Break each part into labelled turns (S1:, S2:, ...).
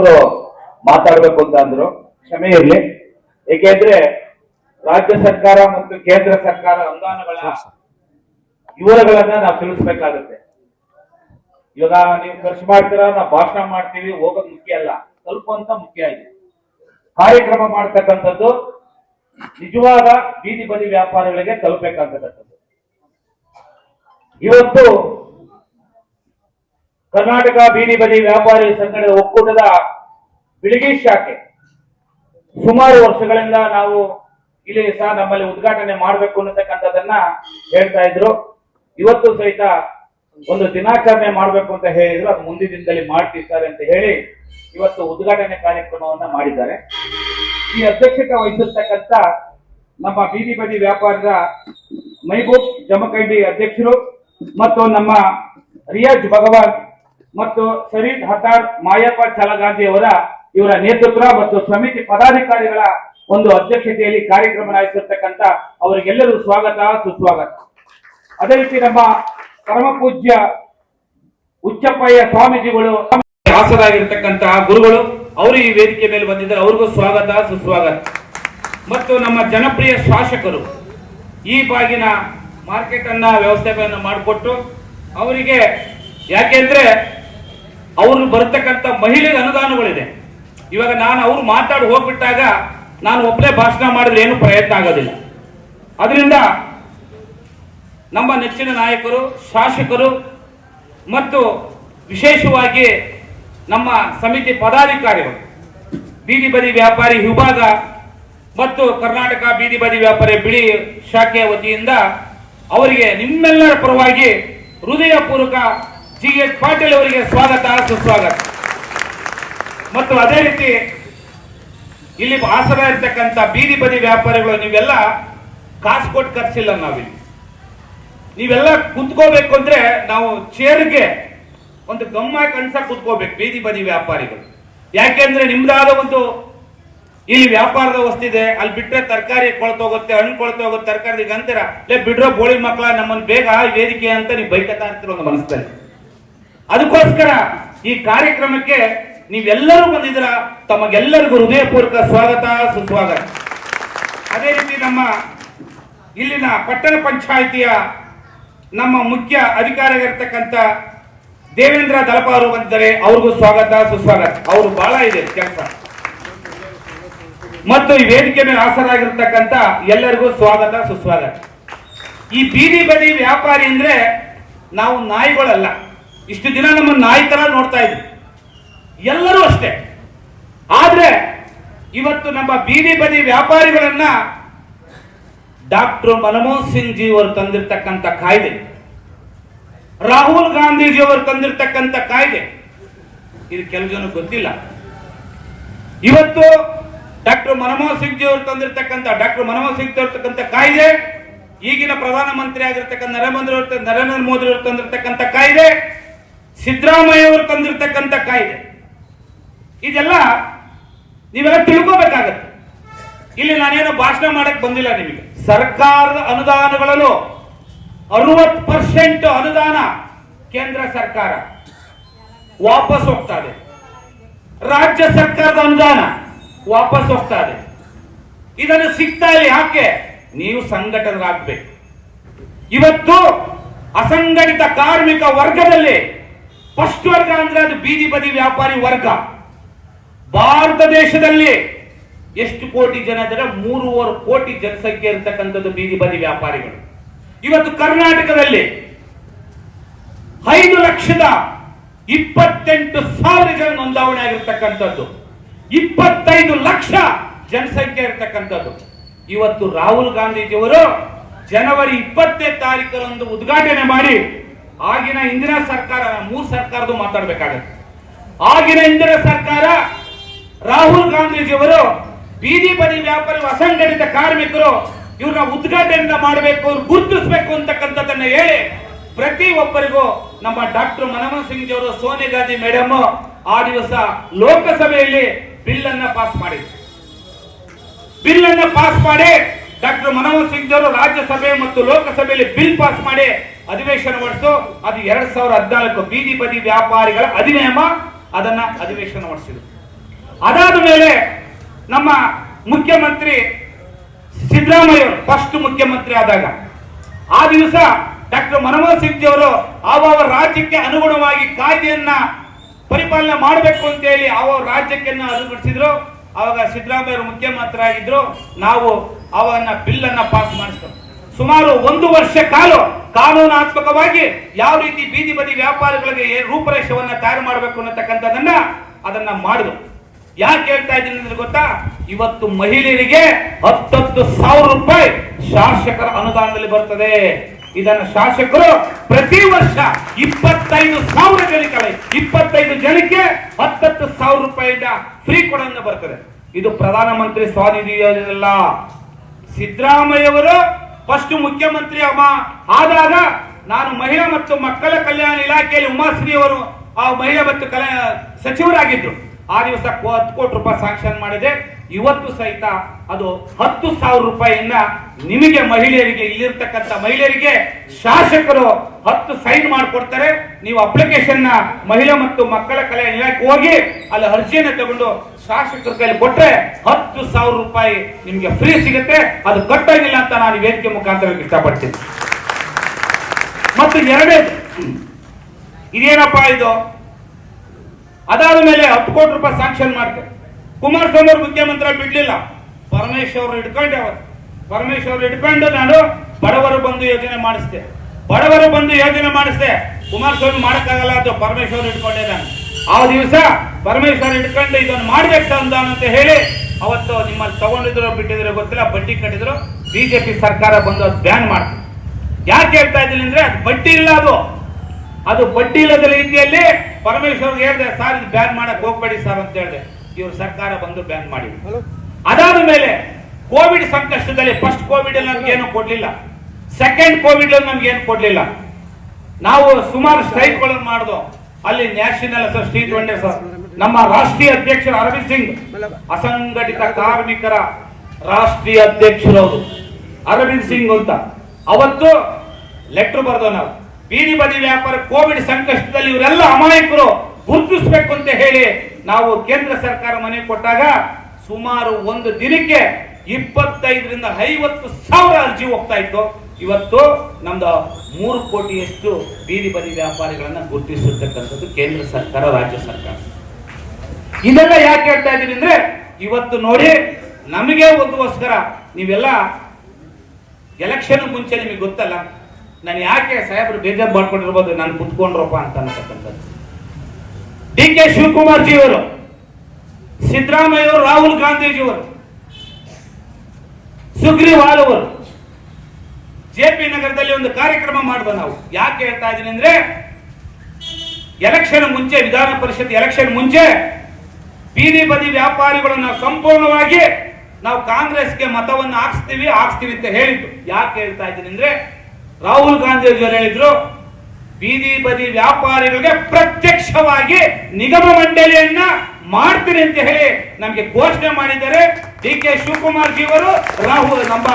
S1: ಶಾಸಕರು ಮಾತಾಡ್ಬೇಕು ಅಂತ ಅಂದ್ರು. ಕ್ಷಮೆ ಇರಲಿ. ಏಕೆಂದ್ರೆ ರಾಜ್ಯ ಸರ್ಕಾರ ಮತ್ತು ಕೇಂದ್ರ ಸರ್ಕಾರ ಅನುದಾನಗಳ ವಿವರಗಳನ್ನ ನಾವು ತಿಳಿಸ್ಬೇಕಾಗುತ್ತೆ. ಇವಾಗ ನೀವು ಖರ್ಚು ಮಾಡ್ತೀರಾ ನಾವು ಭಾಷಣ ಮಾಡ್ತೀವಿ ಹೋಗೋದು ಮುಖ್ಯ ಅಲ್ಲ. ತಲುಪುವಂತ ಮುಖ್ಯ ಇದೆ. ಕಾರ್ಯಕ್ರಮ ಮಾಡ್ತಕ್ಕಂಥದ್ದು ನಿಜವಾದ ಬೀದಿ ಬದಿ ವ್ಯಾಪಾರಿಗಳಿಗೆ ತಲುಪಬೇಕಾಗತಕ್ಕಂಥದ್ದು. ಇವತ್ತು ಕರ್ನಾಟಕ ಬೀದಿ ಬದಿ ವ್ಯಾಪಾರಿ ಸಂಘಟನೆ ಒಕ್ಕೂಟದ ಬಿಳಿಗಿ ಶಾಖೆ. ಸುಮಾರು ವರ್ಷಗಳಿಂದ ನಾವು ಇಲ್ಲಿ ಸಹ ನಮ್ಮಲ್ಲಿ ಉದ್ಘಾಟನೆ ಮಾಡಬೇಕು ಅನ್ನತಕ್ಕಂಥದ್ದನ್ನ ಹೇಳ್ತಾ ಇದ್ರು. ಇವತ್ತು ಸಹಿತ ಒಂದು ದಿನಾಚರಣೆ ಮಾಡಬೇಕು ಅಂತ ಹೇಳಿದ್ರು. ಅದು ಮುಂದಿನ ದಿನದಲ್ಲಿ ಮಾಡ್ತಿರ್ತಾರೆ ಅಂತ ಹೇಳಿ ಇವತ್ತು ಉದ್ಘಾಟನೆ ಕಾರ್ಯಕ್ರಮವನ್ನ ಮಾಡಿದ್ದಾರೆ. ಈ ಅಧ್ಯಕ್ಷತೆ ವಹಿಸಿರ್ತಕ್ಕಂಥ ನಮ್ಮ ಬೀದಿ ಬದಿ ವ್ಯಾಪಾರದ ಮೈಬೂಬ್ ಜಮಖಂಡಿ ಅಧ್ಯಕ್ಷರು ಮತ್ತು ನಮ್ಮ ರಿಯಾಜ್ ಭಗವಾನ್ ಮತ್ತು ಶರೀಫ್ ಹತಾರ್ ಮಾಯಪ್ಪ ಚಲಗಾಂಧಿ ಅವರ ಇವರ ನೇತೃತ್ವ ಮತ್ತು ಸಮಿತಿ ಪದಾಧಿಕಾರಿಗಳ ಒಂದು ಅಧ್ಯಕ್ಷತೆಯಲ್ಲಿ ಕಾರ್ಯಕ್ರಮ ನಡೆಸಿರ್ತಕ್ಕಂಥ ಅವರಿಗೆಲ್ಲರೂ ಸ್ವಾಗತ, ಸುಸ್ವಾಗತ. ಅದೇ ರೀತಿ ನಮ್ಮ ಪರಮ ಪೂಜ್ಯ ಉಚ್ಚಪ್ಪಯ್ಯ ಸ್ವಾಮೀಜಿಗಳು ಹಾಸರಾಗಿರ್ತಕ್ಕಂತಹ ಗುರುಗಳು, ಅವರು ಈ ವೇದಿಕೆ ಮೇಲೆ ಬಂದಿದ್ದಾರೆ, ಅವ್ರಿಗೂ ಸ್ವಾಗತ, ಸುಸ್ವಾಗತ. ಮತ್ತು ನಮ್ಮ ಜನಪ್ರಿಯ ಶಾಸಕರು, ಈ ಬಾಗಿನ ಮಾರ್ಕೆಟ್ ಅನ್ನ ವ್ಯವಸ್ಥೆಗಳನ್ನು ಮಾಡಿಕೊಟ್ಟು ಅವರಿಗೆ ಯಾಕೆಂದ್ರೆ ಅವರು ಬರತಕ್ಕಂಥ ಮಹಿಳೆಯ ಅನುದಾನಗಳಿದೆ. ಇವಾಗ ನಾನು ಅವ್ರು ಮಾತಾಡಿ ಹೋಗ್ಬಿಟ್ಟಾಗ ನಾನು ಒಬ್ಬನೇ ಭಾಷಣ ಮಾಡಿದ್ರೆ ಏನು ಪ್ರಯತ್ನ ಆಗೋದಿಲ್ಲ. ಅದರಿಂದ ನಮ್ಮ ನೆಚ್ಚಿನ ನಾಯಕರು, ಶಾಸಕರು ಮತ್ತು ವಿಶೇಷವಾಗಿ ನಮ್ಮ ಸಮಿತಿ ಪದಾಧಿಕಾರಿಗಳು, ಬೀದಿ ಬದಿ ವ್ಯಾಪಾರಿ ವಿಭಾಗ ಮತ್ತು ಕರ್ನಾಟಕ ಬೀದಿ ಬದಿ ವ್ಯಾಪಾರಿ ಬಿಳಿ ಶಾಖೆಯ ವತಿಯಿಂದ ಅವರಿಗೆ ನಿಮ್ಮೆಲ್ಲರ ಪರವಾಗಿ ಹೃದಯಪೂರ್ವಕ ಜಿ ಎಚ್ ಪಾಟೀಲ್ ಅವರಿಗೆ ಸ್ವಾಗತ, ಸುಸ್ವಾಗತ. ಮತ್ತು ಅದೇ ರೀತಿ ಇಲ್ಲಿ ಹಾಸನ ಇರ್ತಕ್ಕಂಥ ಬೀದಿ ಬದಿ ವ್ಯಾಪಾರಿಗಳು, ನೀವೆಲ್ಲ ಕಾಸು ಕೊಟ್ಟು ಖರ್ಚಿಲ್ಲ ನಾವಿಲ್ಲಿ. ನೀವೆಲ್ಲ ಕುತ್ಕೋಬೇಕು ಅಂದ್ರೆ ನಾವು ಚೇರ್ಗೆ ಒಂದು ಗಮ್ಮ ಕಣ್ಸ ಕುತ್ಕೋಬೇಕು, ಬೀದಿ ಬದಿ ವ್ಯಾಪಾರಿಗಳು. ಯಾಕೆಂದ್ರೆ ನಿಮ್ದಾದ ಒಂದು ಇಲ್ಲಿ ವ್ಯಾಪಾರದ ವಸ್ತು ಇದೆ ಅಲ್ಲಿ ಬಿಟ್ರೆ ತರಕಾರಿ ಕೊಳ್ತೋಗುತ್ತೆ ಹಣ್ಣು ಕೊಳ್ತೋಗುತ್ತೆ ತರಕಾರಿ ಅಂತೀರ ಲೇ ಬಿಡ್ರೋ ಬೋಳಿ ಮಕ್ಕಳ ನಮ್ಮನ್ನು ಬೇಗ ವೇದಿಕೆ ಅಂತ ನೀವು ಬೈಕತ್ತಾ ಇರ್ತೀರ ಒಂದು ಮನಸ್ಸಲ್ಲಿ. ಅದಕ್ಕೋಸ್ಕರ ಈ ಕಾರ್ಯಕ್ರಮಕ್ಕೆ ನೀವೆಲ್ಲರೂ ಬಂದಿದ್ರ ತಮಗೆಲ್ಲರಿಗೂ ಹೃದಯಪೂರ್ವಕ ಸ್ವಾಗತ, ಸುಸ್ವಾಗತ. ಅದೇ ರೀತಿ ನಮ್ಮ ಇಲ್ಲಿನ ಪಟ್ಟಣ ಪಂಚಾಯಿತಿಯ ನಮ್ಮ ಮುಖ್ಯ ಅಧಿಕಾರಿಯಾಗಿರ್ತಕ್ಕಂಥ ದೇವೇಂದ್ರ ದಲಪಾರು ಅವರು ಬಂದಿದ್ದಾರೆ. ಅವ್ರಿಗೂ ಸ್ವಾಗತ, ಸುಸ್ವಾಗತ. ಅವರು ಬಹಳ ಇದೆ ಕೆಲಸ. ಮತ್ತು ಈ ವೇದಿಕೆ ಮೇಲೆ ಹಾಸರಾಗಿರ್ತಕ್ಕಂಥ ಎಲ್ಲರಿಗೂ ಸ್ವಾಗತ, ಸುಸ್ವಾಗತ. ಈ ಬೀದಿ ಬದಿ ವ್ಯಾಪಾರಿ ಅಂದ್ರೆ ನಾವು ನಾಯಿಗಳಲ್ಲ. ಇಷ್ಟು ದಿನ ನಮ್ಮ ನಾಯಿ ತರ ನೋಡ್ತಾ ಇದ್ವಿ. ಎಲ್ಲರೂ ಅಷ್ಟೇ. ಆದ್ರೆ ಇವತ್ತು ನಮ್ಮ ಬೀದಿ ಬದಿ ವ್ಯಾಪಾರಿಗಳನ್ನ ಡಾಕ್ಟರ್ ಮನಮೋಹನ್ ಸಿಂಗ್ ಜಿ ಅವರು ತಂದಿರತಕ್ಕಂಥ ಕಾಯ್ದೆ, ರಾಹುಲ್ ಗಾಂಧೀಜಿ ಅವರು ತಂದಿರತಕ್ಕಂಥ ಕಾಯ್ದೆ, ಇದು ಕೆಲವು ಜನ ಗೊತ್ತಿಲ್ಲ. ಇವತ್ತು ಡಾಕ್ಟರ್ ಮನಮೋಹನ್ ಸಿಂಗ್ ಜಿ ಅವರು ತಂದಿರತಕ್ಕಂಥ, ಡಾಕ್ಟರ್ ಮನಮೋಹನ್ ಸಿಂಗ್ ತರ್ತಕ್ಕಂಥ ಕಾಯ್ದೆ, ಈಗಿನ ಪ್ರಧಾನಮಂತ್ರಿ ಆಗಿರ್ತಕ್ಕಂಥ ನರೇಂದ್ರ ನರೇಂದ್ರ ಮೋದಿ ಅವರು ತಂದಿರತಕ್ಕಂಥ ಕಾಯ್ದೆ ಸಿದ್ದರಾಮಯ್ಯ ಅವರು ತಂದಿರತಕ್ಕಂಥ ಕಾಯ್ದೆ. ಇದೆಲ್ಲ ನೀವೆಲ್ಲ ತಿಳ್ಕೋಬೇಕಾಗತ್ತೆ. ಇಲ್ಲಿ ನಾನೇನು ಭಾಷಣ ಮಾಡಕ್ಕೆ ಬಂದಿಲ್ಲ ನಿಮಗೆ. ಸರ್ಕಾರದ ಅನುದಾನಗಳನ್ನು ಅರವತ್ತು ಪರ್ಸೆಂಟ್ ಅನುದಾನ ಕೇಂದ್ರ ಸರ್ಕಾರ ವಾಪಸ್ ಹೋಗ್ತಾ ಇದೆ. ರಾಜ್ಯ ಸರ್ಕಾರದ ಅನುದಾನ ವಾಪಸ್ ಹೋಗ್ತಾ ಇದೆ. ಇದನ್ನು ಸಿಗ್ತಾ ಇಲ್ಲ. ಯಾಕೆ? ನೀವು ಸಂಘಟನರಾಗಬೇಕು. ಇವತ್ತು ಅಸಂಘಟಿತ ಕಾರ್ಮಿಕ ವರ್ಗದಲ್ಲಿ ಫಸ್ಟ್ ವರ್ಗ ಅಂದ್ರೆ ಅದು ಬೀದಿ ಬದಿ ವ್ಯಾಪಾರಿ ವರ್ಗ. ಭಾರತ ದೇಶದಲ್ಲಿ ಎಷ್ಟು ಕೋಟಿ ಜನ ಇದ್ದಾರೆ ಮೂರುವರೆ ಕೋಟಿ ಜನಸಂಖ್ಯೆ ಇರತಕ್ಕಂಥದ್ದು ಬೀದಿ ಬದಿ ವ್ಯಾಪಾರಿಗಳು. ಇವತ್ತು ಕರ್ನಾಟಕದಲ್ಲಿ ಐದು ಲಕ್ಷದ ಇಪ್ಪತ್ತೆಂಟು ಸಾವಿರ ಜನ ನೋಂದಾವಣೆ ಆಗಿರ್ತಕ್ಕಂಥದ್ದು. ಇಪ್ಪತ್ತೈದು ಲಕ್ಷ ಜನಸಂಖ್ಯೆ ಇರತಕ್ಕಂಥದ್ದು. ಇವತ್ತು ರಾಹುಲ್ ಗಾಂಧೀಜಿಯವರು ಜನವರಿ ಇಪ್ಪತ್ತನೇ ತಾರೀಕರಂದು ಉದ್ಘಾಟನೆ ಮಾಡಿ ಆಗಿನ ಇಂದಿನ ಸರ್ಕಾರ, ಮೂರು ಸರ್ಕಾರದ ಮಾತಾಡ್ಬೇಕಾಗತ್ತೆ. ಆಗಿನ ಇಂದಿನ ಸರ್ಕಾರ ರಾಹುಲ್ ಗಾಂಧೀಜಿಯವರು ಬೀದಿ ಬದಿ ವ್ಯಾಪಾರಿ, ಅಸಂಘಟಿತ ಕಾರ್ಮಿಕರು ಇವ್ರನ್ನ ಉದ್ಘಾಟನೆ ಮಾಡಬೇಕು, ಅವ್ರು ಗುರುತಿಸಬೇಕು ಅಂತಕ್ಕಂಥದ್ದನ್ನ ಹೇಳಿ ಪ್ರತಿ ಒಬ್ಬರಿಗೂ ನಮ್ಮ ಡಾಕ್ಟರ್ ಮನಮೋಹನ್ ಸಿಂಗ್ ಜಿ ಅವರು ಸೋನಿಯಾ ಗಾಂಧಿ ಮೇಡಮ್ ಆ ದಿವಸ ಲೋಕಸಭೆಯಲ್ಲಿ ಬಿಲ್ ಅನ್ನ ಪಾಸ್ ಮಾಡಿದ್ರು. ಬಿಲ್ ಅನ್ನ ಪಾಸ್ ಮಾಡಿ ಡಾಕ್ಟರ್ ಮನಮೋಹನ್ ಸಿಂಗ್ ಅವರು ರಾಜ್ಯಸಭೆ ಮತ್ತು ಲೋಕಸಭೆಯಲ್ಲಿ ಬಿಲ್ ಪಾಸ್ ಮಾಡಿ ಅಧಿವೇಶನ ಮಾಡಿಸೋ, ಅದು ಎರಡ್ ಸಾವಿರದ ಹದಿನಾಲ್ಕು ಬೀದಿ ಬದಿ ವ್ಯಾಪಾರಿಗಳ ಅಧಿನಿಯಮ, ಅದನ್ನ ಅಧಿವೇಶನ ಮಾಡಿಸಿದ್ರು. ಅದಾದ ಮೇಲೆ ನಮ್ಮ ಮುಖ್ಯಮಂತ್ರಿ ಸಿದ್ದರಾಮಯ್ಯ ಫಸ್ಟ್ ಮುಖ್ಯಮಂತ್ರಿ ಆದಾಗ, ಆ ದಿವಸ ಡಾಕ್ಟರ್ ಮನಮೋಹನ್ ಸಿಂಗ್ ಅವರು ಅವರ ರಾಜ್ಯಕ್ಕೆ ಅನುಗುಣವಾಗಿ ಕಾಯ್ದೆಯನ್ನ ಪರಿಪಾಲನೆ ಮಾಡಬೇಕು ಅಂತ ಹೇಳಿ ಅವ ರಾಜ್ಯಕ್ಕೆ ಅನುಗುಣಿಸಿದ್ರು ಅವಾಗ ಸಿದ್ದರಾಮಯ್ಯ ಮುಖ್ಯಮಂತ್ರಿ ಆಗಿದ್ರು ನಾವು ಅವನ್ನ ಬಿಲ್ ಅನ್ನ ಪಾಸ್ ಮಾಡಿಸ್ತೇವೆ ಸುಮಾರು ಒಂದು ವರ್ಷ ಕಾಲ ಕಾನೂನಾತ್ಮಕವಾಗಿ ಯಾವ ರೀತಿ ಬೀದಿ ಬದಿ ವ್ಯಾಪಾರಿಗಳಿಗೆ ರೂಪರೇಷವನ್ನ ತಯಾರು ಮಾಡಬೇಕು ಅನ್ನತಕ್ಕಂಥದನ್ನ ಅದನ್ನ ಮಾಡಿದ್ರು ಯಾಕೆ ಹೇಳ್ತಾ ಇದ್ದೀನಿ ಗೊತ್ತಾ? ಇವತ್ತು ಮಹಿಳೆಯರಿಗೆ ಹತ್ತತ್ತು ಸಾವಿರ ರೂಪಾಯಿ ಶಾಸಕರ ಅನುದಾನದಲ್ಲಿ ಬರ್ತದೆ. ಇದನ್ನು ಶಾಸಕರು ಪ್ರತಿ ವರ್ಷ ಇಪ್ಪತ್ತೈದು ಸಾವಿರ ಜನಕ್ಕೆ ಇಪ್ಪತ್ತೈದು ಜನಕ್ಕೆ ಹತ್ತತ್ತು ಸಾವಿರ ರೂಪಾಯಿಯಿಂದ ಫ್ರೀ ಕೊಡಂಗ ಬರ್ತದೆ. ಇದು ಪ್ರಧಾನಮಂತ್ರಿ ಸ್ವಾನಿಧಿ ಯೋಜನೆ ಅಲ್ಲ. ಸಿದ್ದರಾಮಯ್ಯವರು ಫಸ್ಟ್ ಮುಖ್ಯಮಂತ್ರಿ ಅಮ್ಮ. ಆದಾಗ ನಾನು ಮಹಿಳಾ ಮತ್ತು ಮಕ್ಕಳ ಕಲ್ಯಾಣ ಇಲಾಖೆಯಲ್ಲಿ ಉಮಾಶ್ರೀ ಅವರು ಆ ಮಹಿಳಾ ಮತ್ತು ಕಲ್ಯಾಣ ಸಚಿವರಾಗಿದ್ರು. ಆ ದಿವಸ ಹತ್ತು ಕೋಟಿ ರೂಪಾಯಿ ಸ್ಯಾಂಕ್ಷನ್ ಮಾಡಿದೆ. ಇವತ್ತು ಸಹಿತ ಅದು ಹತ್ತು ಸಾವಿರ ರೂಪಾಯಿಯನ್ನ ನಿಮಗೆ ಮಹಿಳೆಯರಿಗೆ, ಇಲ್ಲಿರ್ತಕ್ಕಂಥ ಮಹಿಳೆಯರಿಗೆ ಶಾಸಕರು ಹತ್ತು ಸೈನ್ ಮಾಡಿಕೊಡ್ತಾರೆ. ನೀವು ಅಪ್ಲಿಕೇಶನ್ ಮಹಿಳಾ ಮತ್ತು ಮಕ್ಕಳ ಕಲ್ಯಾಣ ಇಲಾಖೆ ಹೋಗಿ ಅಲ್ಲಿ ಅರ್ಜಿಯನ್ನು ತಗೊಂಡು ಶಾಸಕರ ಕೈಲಿ ಕೊಟ್ರೆ ಹತ್ತು ಸಾವಿರ ರೂಪಾಯಿ ನಿಮಗೆ ಫ್ರೀ ಸಿಗುತ್ತೆ. ಅದು ಕಟ್ಟಾಗಿಲ್ಲ ಅಂತ ನಾನು ವೇದಿಕೆ ಮುಖಾಂತರ ಇಷ್ಟಪಡ್ತೀನಿ. ಮತ್ತು ಎರಡೇ ಇದೇನಪ್ಪ ಇದು? ಅದಾದ ಮೇಲೆ ಹತ್ತು ಕೋಟಿ ರೂಪಾಯಿ ಸ್ಯಾಂಕ್ಷನ್ ಮಾಡ್ತಾರೆ. ಕುಮಾರಸ್ವಾಮಿ ಅವರು ಮುಖ್ಯಮಂತ್ರಿ ಬಿಡ್ಲಿಲ್ಲ. ಪರಮೇಶ್ವರ್ ಹಿಡ್ಕೊಂಡೆ ಅವರು. ಪರಮೇಶ್ವರ್ ಹಿಡ್ಕೊಂಡು ನಾನು ಬಡವರು ಬಂದು ಯೋಜನೆ ಮಾಡಿಸ್ದೆ. ಬಡವರು ಬಂದು ಯೋಜನೆ ಮಾಡಿಸ್ದೆ. ಕುಮಾರಸ್ವಾಮಿ ಮಾಡೋಕ್ಕಾಗಲ್ಲ ಅಂತ ಪರಮೇಶ್ವರ್ ಹಿಡ್ಕೊಂಡೆ ನಾನು. ಆ ದಿವಸ ಪರಮೇಶ್ವರ ಇಟ್ಕೊಂಡು ಇದನ್ನು ಮಾಡ್ಬೇಕು ಅಂತ ಅಂತ ಹೇಳಿ ಅವತ್ತು ನಿಮ್ಮಲ್ಲಿ ತಗೊಂಡಿದ್ರು ಬಿಟ್ಟಿದ್ರು ಗೊತ್ತಿಲ್ಲ ಬಡ್ಡಿ ಕಟ್ಟಿದ್ರು ಬಿಜೆಪಿ ಸರ್ಕಾರ ಬಂದು ಅದು ಬ್ಯಾನ್ ಮಾಡ್ತು. ಯಾಕೆ ಹೇಳ್ತಾ ಇದ್ದೀನಿ ಅಂದ್ರೆ ಅದು ಬಡ್ಡಿ ಇಲ್ಲ ಅದು. ಅದು ಬಡ್ಡಿ ಇಲ್ಲದ ರೀತಿಯಲ್ಲಿ ಪರಮೇಶ್ವರ್ ಹೇಳಿದೆ ಸರ್ ಇದು ಬ್ಯಾನ್ ಮಾಡಕ್ ಹೋಗ್ಬೇಡಿ ಸರ್ ಅಂತ ಹೇಳಿದೆ. ಇವ್ರ ಸರ್ಕಾರ ಬಂದು ಬ್ಯಾನ್ ಮಾಡಿ ಅದಾದ ಮೇಲೆ ಕೋವಿಡ್ ಸಂಕಷ್ಟದಲ್ಲಿ ಫಸ್ಟ್ ಕೋವಿಡ್ ಅಲ್ಲಿ ನಮ್ಗೆ ಏನು ಕೊಡ್ಲಿಲ್ಲ. ಸೆಕೆಂಡ್ ಕೋವಿಡ್ ಅಲ್ಲಿ ನಮ್ಗೆ ಏನು ಕೊಡ್ಲಿಲ್ಲ. ನಾವು ಸುಮಾರು ಸ್ಟ್ರೈಕ್ಗಳನ್ನು ಮಾಡಿದ್ವು ಅಲ್ಲಿ ನ್ಯಾಷನಲ್ ಟಿ ಟ್ವೆಂಟಿ ಸರ್. ನಮ್ಮ ರಾಷ್ಟ್ರೀಯ ಅಧ್ಯಕ್ಷರು ಅರವಿಂದ್ ಸಿಂಗ್, ಅಸಂಘಟಿತ ಕಾರ್ಮಿಕರ ರಾಷ್ಟ್ರೀಯ ಅಧ್ಯಕ್ಷರವರು. ಅರವಿಂದ್ ಸಿಂಗ್ ಅಂತ. ಅವತ್ತು ಲೆಟರ್ ಬರೆದ ನಾವು. ಬೀದಿ ಬದಿ ವ್ಯಾಪಾರ, ಕೋವಿಡ್ ಸಂಕಷ್ಟದಲ್ಲಿ ಇವರೆಲ್ಲ ಅಮಾಯಕರು ಗುರುತಿಸಬೇಕು ಅಂತ ಹೇಳಿ ನಾವು ಕೇಂದ್ರ ಸರ್ಕಾರ ಮನೆ ಕೊಟ್ಟಾಗ ಸುಮಾರು ಒಂದು ದಿನಕ್ಕೆ ಇಪ್ಪತ್ತೈದರಿಂದ ಐವತ್ತು ಸಾವಿರ ಅರ್ಜಿ ಹೋಗ್ತಾ ಇತ್ತು. ಇವತ್ತು ನಮ್ದು ಮೂರು ಕೋಟಿಯಷ್ಟು ಬೀದಿ ಬದಿ ವ್ಯಾಪಾರಿಗಳನ್ನು ಗುರುತಿಸಿರ್ತಕ್ಕಂಥದ್ದು ಕೇಂದ್ರ ಸರ್ಕಾರ, ರಾಜ್ಯ ಸರ್ಕಾರ. ಇದೆಲ್ಲ ಯಾಕೆ ಹೇಳ್ತಾ ಇದ್ದೀನಿ ಅಂದ್ರೆ, ಇವತ್ತು ನೋಡಿ ನಮಗೆ ಒಂದುಗೋಸ್ಕರ ನೀವೆಲ್ಲ ಎಲೆಕ್ಷನ್ ಮುಂಚೆ ನಿಮಗೆ ಗೊತ್ತಲ್ಲ, ನಾನು ಯಾಕೆ ಸಾಹೇಬರು ಬೇಜಾರು ಮಾಡ್ಕೊಂಡಿರ್ಬೋದು, ನಾನು ಕುತ್ಕೊಂಡ್ರಪ್ಪ ಅಂತ ಅನ್ನತಕ್ಕಂಥದ್ದು. ಡಿ ಕೆ ಶಿವಕುಮಾರ್ ಜಿಯವರು, ಸಿದ್ದರಾಮಯ್ಯ ಅವರು, ರಾಹುಲ್ ಗಾಂಧೀಜಿಯವರು ಸುಗ್ರೀವಾಲ್ ಅವರು ಜೆ ಪಿ ನಗರದಲ್ಲಿ ಒಂದು ಕಾರ್ಯಕ್ರಮ ಮಾಡುವ ನಾವು. ಯಾಕೆ ಹೇಳ್ತಾ ಇದ್ದೀನಿ ಅಂದ್ರೆ, ಎಲೆಕ್ಷನ್ ಮುಂಚೆ, ವಿಧಾನ ಪರಿಷತ್ ಎಲೆಕ್ಷನ್ ಮುಂಚೆ, ಬೀದಿ ಬದಿ ವ್ಯಾಪಾರಿಗಳನ್ನ ಸಂಪೂರ್ಣವಾಗಿ ನಾವು ಕಾಂಗ್ರೆಸ್ಗೆ ಮತವನ್ನು ಹಾಕ್ಸ್ತೀವಿ ಹಾಕ್ಸ್ತೀವಿ ಅಂತ ಹೇಳಿದ್ದು. ಯಾಕೆ ಹೇಳ್ತಾ ಇದ್ದೀನಿ ಅಂದ್ರೆ, ರಾಹುಲ್ ಗಾಂಧಿ ಅವರು ಹೇಳಿದ್ರು, ಬೀದಿ ಬದಿ ವ್ಯಾಪಾರಿಗಳಿಗೆ ಪ್ರತ್ಯಕ್ಷವಾಗಿ ನಿಗಮ ಮಂಡಳಿಯನ್ನ ಮಾಡ್ತೀನಿ ಅಂತ ಹೇಳಿ ನಮಗೆ ಘೋಷಣೆ ಮಾಡಿದ್ದಾರೆ. ಡಿ ಕೆ ಶಿವಕುಮಾರ್ ಜಿಯವರು ರಾಹುಲ್, ನಮ್ಮ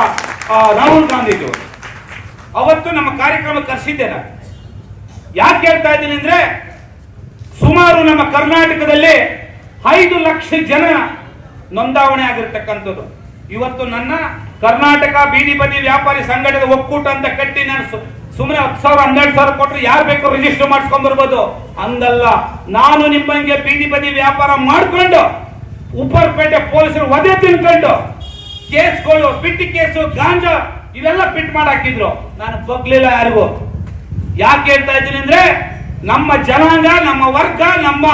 S1: ರಾಹುಲ್ ಗಾಂಧಿಜಿಯವರು ಅವತ್ತು ನಮ್ಮ ಕಾರ್ಯಕ್ರಮ ಕರೆಸಿದ್ದೆ ನಾನು. ಯಾಕೆ ಹೇಳ್ತಾ ಇದ್ದೀನಿ ಅಂದ್ರೆ, ಸುಮಾರು ನಮ್ಮ ಕರ್ನಾಟಕದಲ್ಲಿ ಐದು ಲಕ್ಷ ಜನ ನೋಂದಾವಣೆ ಆಗಿರ್ತಕ್ಕಂಥದ್ದು. ಇವತ್ತು ನನ್ನ ಕರ್ನಾಟಕ ಬೀದಿ ಬದಿ ವ್ಯಾಪಾರಿ ಸಂಘಟನೆ ಒಕ್ಕೂಟ ಅಂತ ಕಟ್ಟಿ ನಾನು ಸುಮ್ಮನೆ ಹತ್ತು ಸಾವಿರ, ಹನ್ನೆರಡು ಸಾವಿರ ಕೊಟ್ಟರೆ ಯಾರು ಬೇಕು ರಿಜಿಸ್ಟರ್ ಮಾಡಿಸ್ಕೊಂಡ್ ಬರ್ಬೋದು. ಹಂಗಲ್ಲ. ನಾನು ನಿಮ್ಮಂಗೆ ಬೀದಿ ಬದಿ ವ್ಯಾಪಾರ ಮಾಡ್ಕೊಂಡು ಉಪ್ಪರ್ಪೇಟೆ ಪೊಲೀಸರು ವಧೆ ತಿನ್ಕೊಂಡು ಕೇಸ್ಗಳು, ಬಿಟ್ಟಿ ಕೇಸು, ಗಾಂಜಾ ಇವೆಲ್ಲ ಪಿಟ್ ಮಾಡಾಕಿದ್ರು. ನಾನು ಬಗ್ಲಿಲ್ಲ ಯಾರಿಗೂ. ಯಾಕೆ ಹೇಳ್ತಾ ಇದ್ದೀನಿ ಅಂದ್ರೆ, ನಮ್ಮ ಜನಾಂಗ, ನಮ್ಮ ವರ್ಗ, ನಮ್ಮ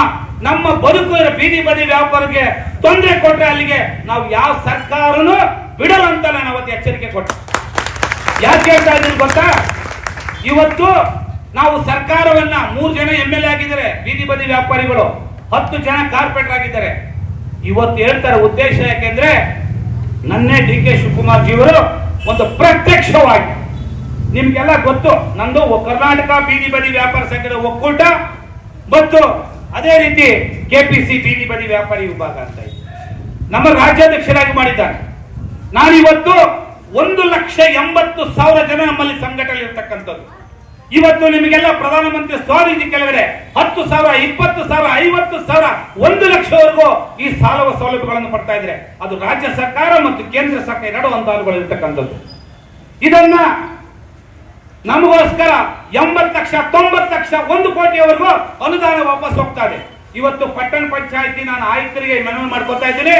S1: ನಮ್ಮ ಬದುಕು ಬೀದಿ ಬದಿ ವ್ಯಾಪಾರಕ್ಕೆ ತೊಂದರೆ ಕೊಟ್ರೆ ಅಲ್ಲಿಗೆ ನಾವು ಯಾವ ಸರ್ಕಾರನು ಬಿಡಲ್ಲ ಅಂತ ನಾನು ಅವತ್ತು ಎಚ್ಚರಿಕೆ ಕೊಟ್ಟೆ. ಯಾಕೆ ಹೇಳ್ತಾ ಇದ್ದೀನಿ ಗೊತ್ತಾ? ಇವತ್ತು ನಾವು ಸರ್ಕಾರವನ್ನ ಮೂರು ಜನ ಎಂ ಎಲ್ ಆಗಿದ್ದಾರೆ, ಬೀದಿ ಬದಿ ವ್ಯಾಪಾರಿಗಳು. ಹತ್ತು ಜನ ಕಾರ್ಪೊರೇಟರ್ ಆಗಿದ್ದಾರೆ. ಇವತ್ತು ಹೇಳ್ತಾರೆ ಉದ್ದೇಶ ಯಾಕೆಂದ್ರೆ, ನನ್ನೇ ಡಿ ಕೆ ಶಿವಕುಮಾರ್ ಜಿಯವರು ಒಂದು ಪ್ರತ್ಯಕ್ಷವಾಗಿ. ನಿಮ್ಗೆಲ್ಲ ಗೊತ್ತು, ನಂದು ಕರ್ನಾಟಕ ಬೀದಿ ಬದಿ ವ್ಯಾಪಾರ ಸಂಘದ ಒಕ್ಕೂಟ ಮತ್ತು ಅದೇ ರೀತಿ ಕೆಪಿಸಿ ಬೀದಿ ಬದಿ ವ್ಯಾಪಾರಿ ವಿಭಾಗ ಅಂತ ಇದೆ. ನಮ್ಮ ರಾಜ್ಯಾಧ್ಯಕ್ಷರಾಗಿ ಮಾಡಿದ್ದಾರೆ. ನಾನಿವತ್ತು ಒಂದು ಲಕ್ಷ ಎಂಬತ್ತು ಸಾವಿರ ಜನ ನಮ್ಮಲ್ಲಿ ಸಂಘಟನೆ ಇರ್ತಕ್ಕಂಥದ್ದು
S2: ಇವತ್ತು ನಿಮಗೆಲ್ಲ ಪ್ರಧಾನಮಂತ್ರಿ ಸ್ವಾಮೀಜಿ ಕೆಳಗಡೆ ಹತ್ತು ಸಾವಿರ, ಇಪ್ಪತ್ತು ಸಾವಿರ, ಐವತ್ತು ಸಾವಿರ, ಒಂದು ಲಕ್ಷವರೆಗೂ ಈ ಸಾಲವ ಸೌಲಭ್ಯಗಳನ್ನು ಪಡ್ತಾ ಇದ್ರೆ ಅದು ರಾಜ್ಯ ಸರ್ಕಾರ ಮತ್ತು ಕೇಂದ್ರ ಸರ್ಕಾರ ಎರಡು ಅನುದಾನಗಳು ಇರ್ತಕ್ಕಂಥದ್ದು. ಇದನ್ನ ನಮಗೋಸ್ಕರ ಎಂಬತ್ತು ಲಕ್ಷ, ತೊಂಬತ್ತು ಲಕ್ಷ, ಒಂದು ಕೋಟಿಯವರೆಗೂ ಅನುದಾನ ವಾಪಸ್ ಹೋಗ್ತಾ ಇದೆ. ಇವತ್ತು ಪಟ್ಟಣ ಪಂಚಾಯತಿ ನಾನು ಆಯುಕ್ತರಿಗೆ ಮನವಿ ಮಾಡ್ಕೊತಾ ಇದ್ದೀನಿ.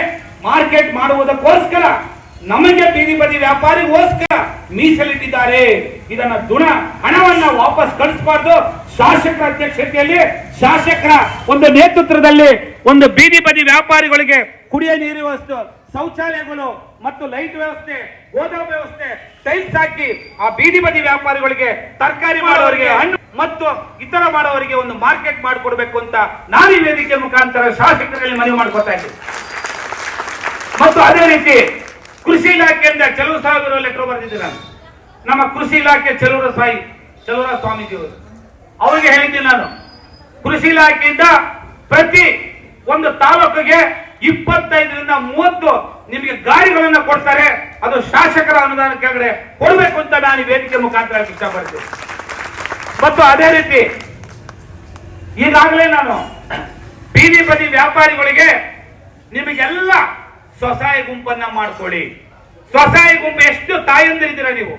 S2: ಮಾರ್ಕೆಟ್ ಮಾಡುವುದಕ್ಕೋಸ್ಕರ ನಮಗೆ ಬೀದಿ ಬದಿ ವ್ಯಾಪಾರಿಗೋಸ್ಕರ ಮೀಸಲಿಟ್ಟಿದ್ದಾರೆ. ಇದನ್ನ ದುಣ ಹಣವನ್ನ ವಾಪಸ್ ಕಳಿಸಬಾರ್ದು. ಶಾಸಕರ ಅಧ್ಯಕ್ಷತೆಯಲ್ಲಿ ಶಾಸಕರ ಒಂದು ನೇತೃತ್ವದಲ್ಲಿ ಒಂದು ಬೀದಿ ಬದಿ ವ್ಯಾಪಾರಿಗಳಿಗೆ ಕುಡಿಯ ನೀರು ವ್ಯವಸ್ಥೆ ಶೌಚಾಲಯಗಳು ಮತ್ತು ಲೈಟ್ ವ್ಯವಸ್ಥೆ ಗೋದಾಮ ವ್ಯವಸ್ಥೆ ಟೈಲ್ಸ್ ಹಾಕಿ ಆ ಬೀದಿ ಬದಿ ವ್ಯಾಪಾರಿಗಳಿಗೆ ತರಕಾರಿ ಮಾಡೋರಿಗೆ ಹಣ್ಣು ಮತ್ತು ಇತರ ಮಾಡೋರಿಗೆ ಒಂದು ಮಾರ್ಕೆಟ್ ಮಾಡಿಕೊಡ್ಬೇಕು ಅಂತ ನಾನು ವೇದಿಕೆ ಮುಖಾಂತರ ಶಾಸಕರಲ್ಲಿ ಮನವಿ ಮಾಡ್ಕೊತಾ ಇದ್ದೀನಿ. ಮತ್ತು ಅದೇ ರೀತಿ ಕೃಷಿ ಇಲಾಖೆಯಿಂದ ಕೆಲವು ಸಾವಿರ ಲೆಟರ್ ಬರೆದಿದ್ದೆ ನಾನು. ನಮ್ಮ ಕೃಷಿ ಇಲಾಖೆ ಚಲುವರ ಸಾಯಿ ಚಲುವರ ಸ್ವಾಮೀಜಿಯವರು. ಅವರಿಗೆ ಹೇಳಿದ್ದೀನಿ ನಾನು. ಕೃಷಿ ಇಲಾಖೆಯಿಂದ ಪ್ರತಿ ಒಂದು ತಾಲೂಕಿಗೆ ಇಪ್ಪತ್ತೈದರಿಂದ ಮೂವತ್ತು ನಿಮಗೆ ಗಾಡಿಗಳನ್ನ ಕೊಡ್ತಾರೆ. ಅದು ಶಾಸಕರ ಅನುದಾನ ಕೆಳಗಡೆ ಕೊಡಬೇಕು ಅಂತ ನಾನು ವೇದಿಕೆ ಮುಖಾಂತರ ಇಷ್ಟಪಡ್ತೀನಿ ಮತ್ತು ಅದೇ ರೀತಿ ಈಗಾಗಲೇ ನಾನು ಬೀದಿ ಬದಿ ವ್ಯಾಪಾರಿಗಳಿಗೆ ನಿಮಗೆಲ್ಲ ಸ್ವಸಹಾಯ ಗುಂಪನ್ನ ಮಾಡ್ಕೊಳ್ಳಿ. ಸ್ವಸಹಾಯ ಗುಂಪು ಎಷ್ಟು ತಾಯಂದಿರಿದ್ದೀರ ನೀವು?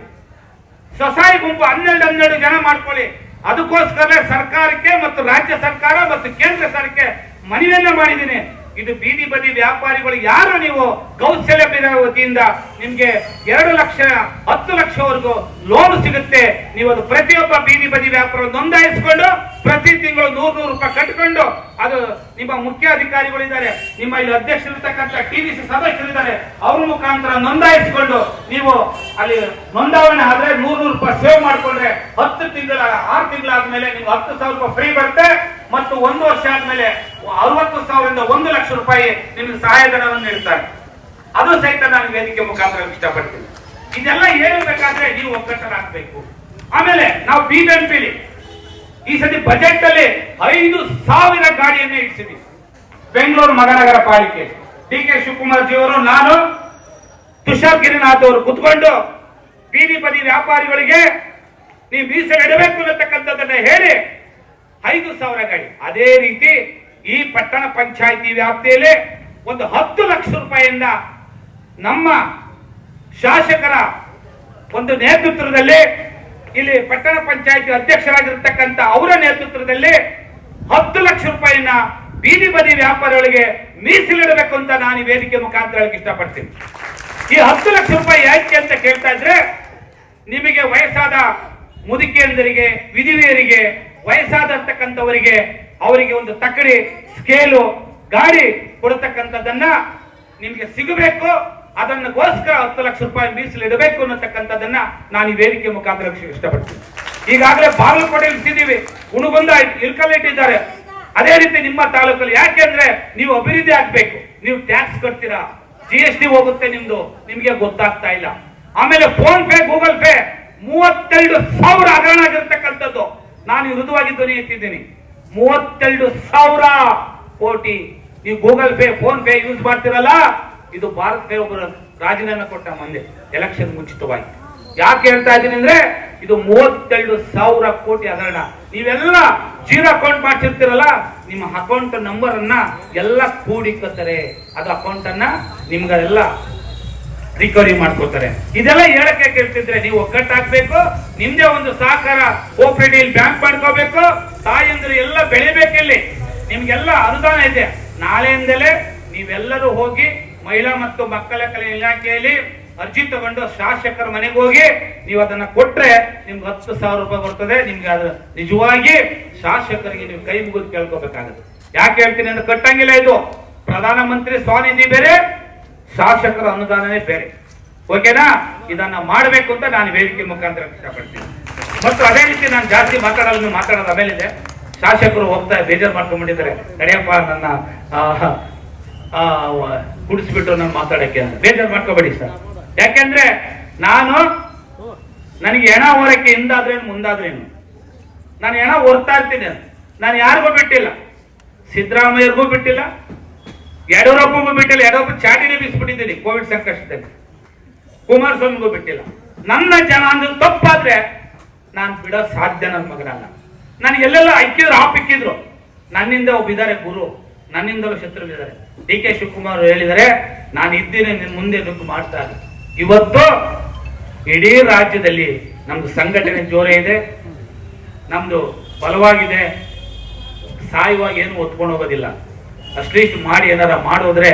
S2: ಸ್ವಸಹಾಯ ಗುಂಪು ಹನ್ನೆರಡು ಹನ್ನೆರಡು ಜನ ಮಾಡ್ಕೊಳ್ಳಿ. ಅದಕ್ಕೋಸ್ಕರ ಸರ್ಕಾರಕ್ಕೆ ಮತ್ತು ರಾಜ್ಯ ಸರ್ಕಾರ ಮತ್ತು ಕೇಂದ್ರ ಸರ್ಕಾರಕ್ಕೆ ಮನವಿಯನ್ನ ಮಾಡಿದ್ದೀನಿ. ಇದು ಬೀದಿ ಬದಿ ವ್ಯಾಪಾರಿಗಳು ಯಾರು ನೀವು? ಕೌಶಲ್ಯ ವತಿಯಿಂದ ನಿಮ್ಗೆ ಎರಡು ಲಕ್ಷ, ಹತ್ತು ಲಕ್ಷವರೆಗೂ ಲೋನ್ ಸಿಗುತ್ತೆ. ನೀವು ಅದು ಪ್ರತಿಯೊಬ್ಬ ಬೀದಿ ಬದಿ ವ್ಯಾಪಾರ ನೋಂದಾಯಿಸಿಕೊಂಡು ಪ್ರತಿ ತಿಂಗಳು ನೂರು ನೂರು ರೂಪಾಯಿ ಕಟ್ಕೊಂಡು ಅದು ನಿಮ್ಮ ಮುಖ್ಯ ಅಧಿಕಾರಿಗಳಿದ್ದಾರೆ ನಿಮ್ಮ ಇಲ್ಲಿ ಅಧ್ಯಕ್ಷರಿರ್ತಕ್ಕಂಥ ಟಿ ವಿ ಸಿ ಸದಸ್ಯರಿದ್ದಾರೆ. ಅವ್ರ ಮುಖಾಂತರ ನೋಂದಾಯಿಸಿಕೊಂಡು ನೀವು ಅಲ್ಲಿ ನೋಂದಾವಣೆ ಆದ್ರೆ ನೂರು ನೂರು ರೂಪಾಯಿ ಸೇವ್ ಮಾಡಿಕೊಂಡ್ರೆ ಹತ್ತು ತಿಂಗಳ, ಆರು ತಿಂಗಳಾದ್ಮೇಲೆ ನಿಮ್ಗೆ ಹತ್ತು ಸಾವಿರ ರೂಪಾಯಿ ಫ್ರೀ ಬರುತ್ತೆ. ಮತ್ತು ಒಂದು ವರ್ಷ ಆದ್ಮೇಲೆ ಅರವತ್ತು ಸಾವಿರದಿಂದ ಒಂದು ಲಕ್ಷ ರೂಪಾಯಿ ನಿಮ್ಗೆ ಸಹಾಯಧನವನ್ನು ನೀಡ್ತಾರೆ. ಅದು ಸಹಿತ ನಾನು ವೇದಿಕೆ ಮುಖಾಂತರ ಇಷ್ಟಪಡ್ತೀನಿ. ಇದೆಲ್ಲ ಹೇಳ್ಬೇಕಾದ್ರೆ ನೀವು ಒಗ್ಗಟ್ಟರಾಗಬೇಕು. ಆಮೇಲೆ ನಾವು ಬಿಬಿಎಂಪಿಲಿ ಈ ಸತಿ ಬಜೆಟ್ ಅಲ್ಲಿ ಐದು ಸಾವಿರ ಗಾಡಿಯನ್ನು ಇಡಿಸಿದ್ವಿ. ಬೆಂಗಳೂರು ಮಹಾನಗರ ಪಾಲಿಕೆ. ಡಿ ಕೆ ಶಿವಕುಮಾರ್ ಜಿಯವರು ನಾನು, ತುಷಾರ್ ಗಿರಿನಾಥ್ ಅವರು ಕುತ್ಕೊಂಡು ಬೀದಿ ಬದಿ ವ್ಯಾಪಾರಿಗಳಿಗೆ ನೀವು ಮೀಸಲು ಇಡಬೇಕು ಅನ್ನತಕ್ಕಂಥದ್ದನ್ನ ಹೇಳಿ ಐದು ಸಾವಿರ ಗಾಡಿ. ಅದೇ ರೀತಿ ಈ ಪಟ್ಟಣ ಪಂಚಾಯಿತಿ ವ್ಯಾಪ್ತಿಯಲ್ಲಿ ಒಂದು ಹತ್ತು ಲಕ್ಷ ರೂಪಾಯಿಯಿಂದ ನಮ್ಮ ಶಾಸಕರ ಒಂದು ನೇತೃತ್ವದಲ್ಲಿ ಇಲ್ಲಿ ಪಟ್ಟಣ ಪಂಚಾಯಿತಿ ಅಧ್ಯಕ್ಷರಾಗಿರ್ತಕ್ಕಂಥ ಅವರ ನೇತೃತ್ವದಲ್ಲಿ ಹತ್ತು ಲಕ್ಷ ರೂಪಾಯಿನ ಬೀದಿ ಬದಿ ವ್ಯಾಪಾರಿಗಳಿಗೆ ಮೀಸಲಿಡಬೇಕು ಅಂತ ನಾನು ಈ ವೇದಿಕೆ ಮುಖಾಂತರ ಹೇಳಕ್ಕೆ ಇಷ್ಟಪಡ್ತೀನಿ. ಈ ಹತ್ತು ಲಕ್ಷ ರೂಪಾಯಿ ಯಾಕೆ ಅಂತ ಕೇಳ್ತಾ ಇದ್ರೆ, ನಿಮಗೆ ವಯಸ್ಸಾದ ಮುದುಕಿಯಂದರಿಗೆ, ವಿಧಿವೆಯರಿಗೆ ವಯಸ್ಸಾದಂತಕ್ಕಂಥವರಿಗೆ ಅವರಿಗೆ ಒಂದು ತಕ್ಕಡಿ ಸ್ಕೇಲು ಗಾಡಿ ಕೊಡತಕ್ಕಂಥದ್ದನ್ನ ನಿಮ್ಗೆ ಸಿಗಬೇಕು. ಅದನ್ನಗೋಸ್ಕರ ಹತ್ತು ಲಕ್ಷ ರೂಪಾಯಿ ಮೀಸಲು ಇಡಬೇಕು ಅನ್ನತಕ್ಕಂಥದ್ದನ್ನ ನಾನು ಈ ವೇದಿಕೆ ಮುಖಾಂತರ ಇಷ್ಟಪಡ್ತೀನಿ. ಈಗಾಗಲೇ ಬಾಗಲಕೋಟೆ ಇಟ್ಟಿದ್ದೀವಿ ಉಣಗುಂದ ಇಳ್ಕಲ್ ಇಟ್ಟಿದ್ದಾರೆ ಅದೇ ರೀತಿ ನಿಮ್ಮ ತಾಲೂಕಲ್ಲಿ ಯಾಕೆಂದ್ರೆ ನೀವು ಅಭಿವೃದ್ಧಿ ಆಗ್ಬೇಕು. ನೀವು ಟ್ಯಾಕ್ಸ್ ಕಟ್ತೀರಾ? ಜಿ ಎಸ್ ಟಿ ಹೋಗುತ್ತೆ ನಿಮ್ದು. ನಿಮ್ಗೆ ಗೊತ್ತಾಗ್ತಾ ಇಲ್ಲ. ಆಮೇಲೆ ಫೋನ್ ಪೇ ಗೂಗಲ್ ಪೇ ಮೂವತ್ತೆರಡು ಸಾವಿರ ಹಗರಣ ಆಗಿರ್ತಕ್ಕಂಥದ್ದು. ನಾನು ಮೃದುವಾಗಿ ಧ್ವನಿ ಎತ್ತಿದ್ದೀನಿ ಮೂವತ್ತೆರಡು ಸಾವಿರ ಕೋಟಿ. ನೀವು Google Pay PhonePe use ಮಾಡ್ತಿರಲ್ಲ? ಇದು ಭಾರತ ಪೇ ಒಬ್ಬರು ರಾಜೀನಾಮೆ ಕೊಟ್ಟ ಮಂದಿ. ಎಲೆಕ್ಷನ್ ಮುಂಚಿತವಾಗಿ. ಯಾಕೆ ಹೇಳ್ತಾ ಇದ್ದೀನಿ ಅಂದ್ರೆ, ಇದು ಮೂವತ್ತೆರಡು ಸಾವಿರ ಕೋಟಿ ಹಗರಣ. ನೀವೆಲ್ಲ ಜೀರೋ ಅಕೌಂಟ್ ಮಾಡ್ತಿರ್ತೀರಲ್ಲ ನಿಮ್ಮ ಅಕೌಂಟ್ ನಂಬರ್ ಅನ್ನ ಎಲ್ಲ ಕೂಡಿಕೊತಾರೆ ಅದು ಅಕೌಂಟ್ ಅನ್ನ ನಿಮ್ಗೆಲ್ಲ ರಿಕವರಿ ಮಾಡ್ಕೋತಾರೆ ಇದೆಲ್ಲ ಹೇಳಕ್ಕೆ ಕೇಳ್ತಿದ್ರೆ ನೀವು ಒಗ್ಗಟ್ಟಾಗಬೇಕು ನಿಮ್ದೇ ಒಂದು ಸಹಕಾರ ಕೋಪರೇಟಿವ್ ಬ್ಯಾಂಕ್ ಮಾಡ್ಕೋಬೇಕು, ತಾಯಂದ್ರು ಎಲ್ಲ ಬೆಳಿಬೇಕಿಲ್ಲಿ ನಿಮ್ಗೆಲ್ಲ ಅನುದಾನ ಇದೆ. ನಾಳೆಯಿಂದಲೇ ನೀವೆಲ್ಲರೂ ಹೋಗಿ ಮಹಿಳಾ ಮತ್ತು ಮಕ್ಕಳ ಕಲ್ಯಾಣ ಇಲಾಖೆಯಲ್ಲಿ ಅರ್ಜಿ ತಗೊಂಡು ಶಾಸಕರ ಮನೆಗೆ ಹೋಗಿ ನೀವು ಅದನ್ನ ಕೊಟ್ರೆ ನಿಮ್ಗೆ ಹತ್ತು ಸಾವಿರ ರೂಪಾಯಿ ಬರ್ತದೆ, ನಿಮ್ಗೆ ಅದು ನಿಜವಾಗಿ ಶಾಸಕರಿಗೆ ನೀವು ಕೈ ಮುಗಿದು ಕೇಳ್ಕೋಬೇಕಾಗುತ್ತೆ. ಯಾಕೆ ಹೇಳ್ತೀನಿ ಅಂದ್ರೆ ಕಟ್ಟಂಗಿಲ್ಲ ಇದು. ಪ್ರಧಾನಮಂತ್ರಿ ಸ್ವಾನಿಧಿ ಬೇರೆ ಶಾಸಕರ ಅನುದಾನನೇ ಬೇರೆ. ಓಕೆನಾ? ಇದನ್ನ ಮಾಡಬೇಕು ಅಂತ ನಾನು ವೇದಿಕೆ ಮುಖಾಂತರ ಇಷ್ಟಪಡ್ತೀನಿ ಮತ್ತು ಅದೇ ರೀತಿ ನಾನು ಜಾಸ್ತಿ ಮಾತಾಡೋದು ಮಾತಾಡೋದು ಆಮೇಲಿದೆ. ಶಾಸಕರು ಹೋಗ್ತಾ ಬೇಜಾರು ಮಾಡ್ಕೊಂಡ್ಬಿಟ್ಟಿದ್ದಾರೆ. ನಡೆಯಪ್ಪ ನನ್ನ ಕುಡಿಸ್ಬಿಟ್ಟು ನಾನು ಮಾತಾಡಕ್ಕೆ ಬೇಜಾರು ಮಾಡ್ಕೋಬೇಡಿ ಸರ್. ಯಾಕೆಂದ್ರೆ ನಾನು ನನಗೆ ಹೆಣ ಹೊರಕ್ಕೆ ಹಿಂದಾದ್ರೇನು, ಮುಂದಾದ್ರೇನು? ನಾನು ಹೆಣ ಹೊರ್ತಾ ಇರ್ತೀನಿ. ನಾನು ಯಾರಿಗೂ ಬಿಟ್ಟಿಲ್ಲ. ಸಿದ್ದರಾಮಯ್ಯರಿಗೂ ಬಿಟ್ಟಿಲ್ಲ. ಯಡಿಯೂರಪ್ಪಗೂ ಬಿಟ್ಟಿಲ್ಲ, ಯಡಿಯೂರಪ್ಪ ಚಾಟಿನೇ ಬೀಸ್ಬಿಟ್ಟಿದ್ದೀನಿ, ಕೋವಿಡ್ ಸಂಕಷ್ಟದಲ್ಲಿ. ಕುಮಾರಸ್ವಾಮಿಗೂ ಬಿಟ್ಟಿಲ್ಲ. ನನ್ನ ಜನ ಅಂದ್ರೆ ತಪ್ಪಾದ್ರೆ ನಾನು ಬಿಡೋ ಸಾಧ್ಯ ನನ್ನ ಮಗನಲ್ಲ. ನನಗೆ ಎಲ್ಲೆಲ್ಲ ಐಕ್ಕಿದ್ರು ಇಕ್ಕಿದ್ರು ನನ್ನಿಂದ ಒಬ್ಬಿದ್ದಾರೆ ಗುರು, ನನ್ನಿಂದಲೂ ಶತ್ರುಗಳಿದ್ದಾರೆ ಡಿ ಕೆ ಶಿವಕುಮಾರ್ ಹೇಳಿದರೆ, ನಾನು ಇದ್ದೀನಿ, ನಿನ್ ಮುಂದೆ ನುಗ್ಗು ಮಾಡ್ತಾರೆ ಇವತ್ತು ಇಡೀ ರಾಜ್ಯದಲ್ಲಿ ನಮ್ದು ಸಂಘಟನೆ ಜೋರೇ ಇದೆ, ನಮ್ದು ಬಲವಾಗಿದೆ. ಸಾಯುವಾಗ ಏನು ಒತ್ಕೊಂಡು ಹೋಗೋದಿಲ್ಲ. ಅಟ್ಲೀಸ್ಟ್ ಮಾಡಿ ಏನಾರ ಮಾಡೋದ್ರೆ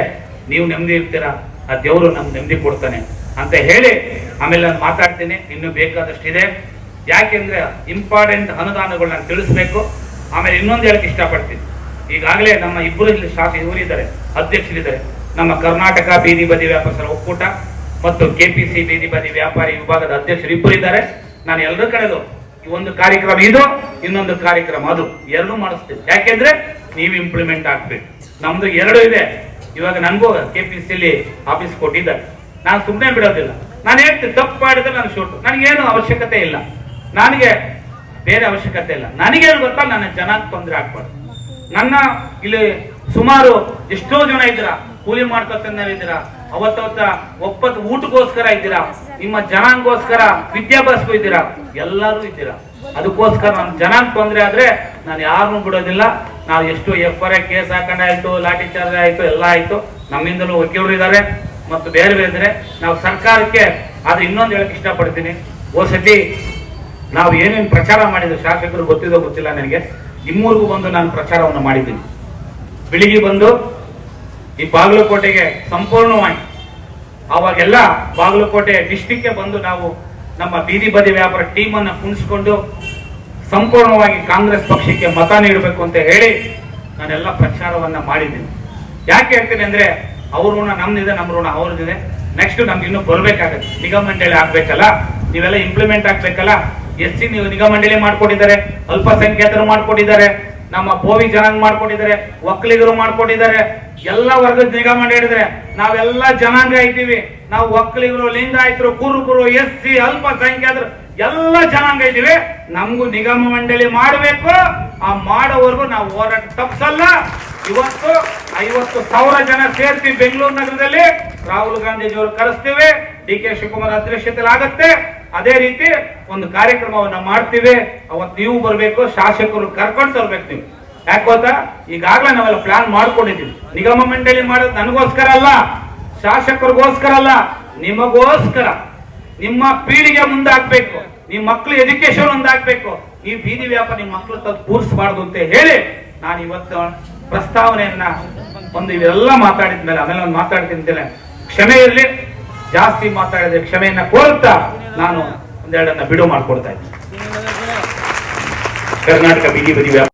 S2: ನೀವು ನೆಮ್ಮದಿ ಇರ್ತೀರಾ? ಆ ದೇವರು ನಮ್ಗೆ ನೆಮ್ಮದಿ ಕೊಡ್ತಾನೆ ಅಂತ ಹೇಳಿ ಆಮೇಲೆ ನಾನು ಮಾತಾಡ್ತೀನಿ. ಇನ್ನೂ ಬೇಕಾದಷ್ಟಿದೆ. ಯಾಕೆಂದ್ರೆ ಇಂಪಾರ್ಟೆಂಟ್ ಅನುದಾನಗಳು ನಾನು ತಿಳಿಸ್ಬೇಕು. ಆಮೇಲೆ ಇನ್ನೊಂದು ಹೇಳಕ್ ಇಷ್ಟಪಡ್ತೀನಿ. ಈಗಾಗಲೇ ನಮ್ಮ ಇಬ್ಬರು ಇಲ್ಲಿ ಶಾಸಕ ಇವರಿದ್ದಾರೆ, ಅಧ್ಯಕ್ಷರಿದ್ದಾರೆ. ನಮ್ಮ ಕರ್ನಾಟಕ ಬೀದಿ ಬದಿ ವ್ಯಾಪಾರ ಒಕ್ಕೂಟ ಮತ್ತು ಕೆಪಿಸಿ ಬೀದಿ ಬದಿ ವ್ಯಾಪಾರಿ ವಿಭಾಗದ ಅಧ್ಯಕ್ಷರು ಇಬ್ಬರು ಇದ್ದಾರೆ. ನಾನು ಎಲ್ಲರ ಕಡೆದು ಈ ಒಂದು ಕಾರ್ಯಕ್ರಮ ಇದು, ಇನ್ನೊಂದು ಕಾರ್ಯಕ್ರಮ ಅದು. ಎರಡೂ ಮಾಡಿಸ್ತೀನಿ. ಯಾಕೆಂದ್ರೆ ನೀವು ಇಂಪ್ಲಿಮೆಂಟ್ ಆಗ್ಬೇಕು. ನಮ್ದು ಎರಡು ಇದೆ. ಇವಾಗ ನನಗೂ ಕೆ ಪಿ ಸಿ ಆಫೀಸ್ ಕೊಟ್ಟಿದ್ದಾರೆ. ನಾನು ಸುಮ್ಮನೆ ಬಿಡೋದಿಲ್ಲ. ನಾನು ಹೇಳ್ತೀನಿ ತಪ್ಪು ಮಾಡಿದ್ರೆ ನಾನು ಶೂಟ್ ನನಗೇನು ಅವಶ್ಯಕತೆ ಇಲ್ಲ. ನನಗೆ ಬೇರೆ ಅವಶ್ಯಕತೆ ಇಲ್ಲ. ನನಗೇನು ಗೊತ್ತಾ, ನನ್ನ ಜನ ತೊಂದರೆ ಆಗ್ಬಾರ್ದು. ನನ್ನ ಇಲ್ಲಿ ಸುಮಾರು ಎಷ್ಟೋ ಜನ ಇದ್ದೀರಾ, ಕೂಲಿ ಮಾಡ್ಕೊತಂದ್ರೆ ಇದ್ದೀರಾ, ಅವತ್ತವತ್ತ ಒಪ್ಪತ್ತು ಊಟಕ್ಕೋಸ್ಕರ ಇದ್ದೀರಾ, ನಿಮ್ಮ ಜನಾಂಗೋಸ್ಕರ ವಿದ್ಯಾಭ್ಯಾಸಕ್ಕೂ ಇದ್ದೀರಾ, ಎಲ್ಲರೂ ಇದ್ದೀರಾ. ಅದಕ್ಕೋಸ್ಕರ ನಮ್ಮ ಜನಾಂಗ ತೊಂದರೆ ಆದ್ರೆ ನಾನು ಯಾರನ್ನೂ ಬಿಡೋದಿಲ್ಲ. ನಾವು ಎಷ್ಟು ಎಫ್ ಆರ್ ಕೇಸ್ ಹಾಕೊಂಡಾಯ್ತು ಲಾಠಿ ಚಾರ್ಜ್ ಆಯಿತು, ಎಲ್ಲ ಆಯಿತು. ನಮ್ಮಿಂದಲೂ ವಕೀಲರು ಇದ್ದಾರೆ ಮತ್ತು ಬೇರೆ ಬೇರೆ ಇದ್ದಾರೆ ನಾವು ಸರ್ಕಾರಕ್ಕೆ ಅದು ಇನ್ನೊಂದು ಹೇಳಕ್ಕೆ ಇಷ್ಟಪಡ್ತೀನಿ. ಸತಿ, ನಾವು ಏನೇನು ಪ್ರಚಾರ ಮಾಡಿದ್ರು ಶಾಸಕರು ಗೊತ್ತಿದೋ ಗೊತ್ತಿಲ್ಲ ನನಗೆ. ನಿಮ್ಮೂರಿಗೂ ಬಂದು ನಾನು ಪ್ರಚಾರವನ್ನು ಮಾಡಿದ್ದೀನಿ. ಬೆಳಿಗ್ಗೆ ಬಂದು ಈ ಬಾಗಲಕೋಟೆಗೆ ಸಂಪೂರ್ಣವಾಗಿ ಅವಾಗೆಲ್ಲ ಬಾಗಲಕೋಟೆ ಡಿಸ್ಟಿಕ್ಗೆ ಬಂದು ನಾವು ನಮ್ಮ ಬೀದಿ ಬದಿ ವ್ಯಾಪಾರ ಟೀಮನ್ನು ಕುಣಿಸ್ಕೊಂಡು ಸಂಪೂರ್ಣವಾಗಿ ಕಾಂಗ್ರೆಸ್ ಪಕ್ಷಕ್ಕೆ ಮತ ನೀಡಬೇಕು ಅಂತ ಹೇಳಿ ನಾನೆಲ್ಲ ಪ್ರಚಾರವನ್ನ ಮಾಡಿದ್ದೀನಿ. ಯಾಕೆ ಹೇಳ್ತೀನಿ ಅಂದ್ರೆ, ಅವ್ರ ಋಣ ನಮ್ದಿದೆ, ನಮ್ಮ ಋಣ ಅವ್ರದ್ದಿದೆ. ನೆಕ್ಸ್ಟ್ ನಮ್ಗೆ ಇನ್ನೂ ಬರ್ಬೇಕಾಗತ್ತೆ. ನಿಗಮ ಮಂಡಳಿ ಆಗ್ಬೇಕಲ್ಲ? ನೀವೆಲ್ಲ ಇಂಪ್ಲಿಮೆಂಟ್ ಆಗ್ಬೇಕಲ್ಲ? ಎಸ್ ಸಿ ನೀವು ನಿಗಮ ಮಂಡಳಿ ಮಾಡ್ಕೊಂಡಿದ್ದಾರೆ ಅಲ್ಪಸಂಖ್ಯಾತರು ಮಾಡ್ಕೊಂಡಿದ್ದಾರೆ ನಮ್ಮ ಬೋವಿ ಜನಾಂಗ ಮಾಡ್ಕೊಂಡಿದ್ದಾರೆ ಒಕ್ಕಲಿಗರು ಮಾಡ್ಕೊಂಡಿದ್ದಾರೆ ಎಲ್ಲ ವರ್ಗದ ನಿಗಮ ಮಾಡಿದ್ರೆ ನಾವೆಲ್ಲ ಜನಾಂಗ ಇದ್ದೀವಿ. ನಾವು ಒಕ್ಕಲಿಗರು, ಲಿಂಗಾಯತರು, ಕುರುಬರು, ಎಸ್ ಸಿ, ಅಲ್ಪಸಂಖ್ಯಾತರು ಎಲ್ಲ ಜನಾಂಗ ಇದ್ದೀವಿ. ನಮಗೂ ನಿಗಮ ಮಂಡಳಿ ಮಾಡಬೇಕು. ಆ ಮಾಡೋವರೆಗೂ ನಾವು ಹೋರಾಟ ತಪ್ಪಿಸಲ್ಲ ಇವತ್ತು ಐವತ್ತು ಸಾವಿರ ಜನ ಸೇರ್ತೀವಿ ಬೆಂಗಳೂರು ನಗರದಲ್ಲಿ ರಾಹುಲ್ ಗಾಂಧೀಜಿಯವರು ಕರೆಸ್ತೀವಿ. ಡಿ ಕೆ ಶಿವಕುಮಾರ್ ಅಧ್ಯಕ್ಷತೆಯಲ್ಲಿ ಆಗತ್ತೆ. ಅದೇ ರೀತಿ ಒಂದು ಕಾರ್ಯಕ್ರಮವನ್ನ ಮಾಡ್ತೀವಿ. ಅವತ್ತು ನೀವು ಬರಬೇಕು, ಶಾಸಕರು ಕರ್ಕೊಂಡು ತರ್ಬೇಕು ನೀವು. ಯಾಕೆ ಗೊತ್ತಾ? ಈಗಾಗಲೇ ನಾವೆಲ್ಲ ಪ್ಲಾನ್ ಮಾಡ್ಕೊಂಡಿದ್ದೀವಿ. ನಿಗಮ ಮಂಡಳಿ ಮಾಡೋದು ನನಗೋಸ್ಕರ ಅಲ್ಲ, ಶಾಸಕರಿಗೋಸ್ಕರ ಅಲ್ಲ, ನಿಮಗೋಸ್ಕರ. ನಿಮ್ಮ ಪೀಳಿಗೆ ಮುಂದಾಗ್ಬೇಕು, ನಿಮ್ಮ ಮಕ್ಳು ಎಜುಕೇಶನ್ ಒಂದಾಗ್ಬೇಕು ಈ ಬೀದಿ ವ್ಯಾಪ ನಿಮ್ಮ ಮಕ್ಳು ತಂದು ಕೂರಿಸಬಾರ್ದು ಅಂತ ಹೇಳಿ ನಾನು ಇವತ್ತು ಪ್ರಸ್ತಾವನೆಯನ್ನ ಒಂದು ಇವೆಲ್ಲ ಮಾತಾಡಿದ್ಮೇಲೆ ಆಮೇಲೆ ಒಂದು ಮಾತಾಡ್ತೀನಿ ಕ್ಷಮೆ ಇರಲಿ, ಜಾಸ್ತಿ ಮಾತಾಡಿದ್ರೆ ಕ್ಷಮೆಯನ್ನ ಕೋರುತ್ತಾ ನಾನು ಒಂದೆರಡನ್ನ ಬಿಡು ಮಾಡ್ಕೊಡ್ತಾ ಇದ್ದೀನಿ. ಕರ್ನಾಟಕ ಬೀದಿ ಬದಿ ವ್ಯಾಪಾರ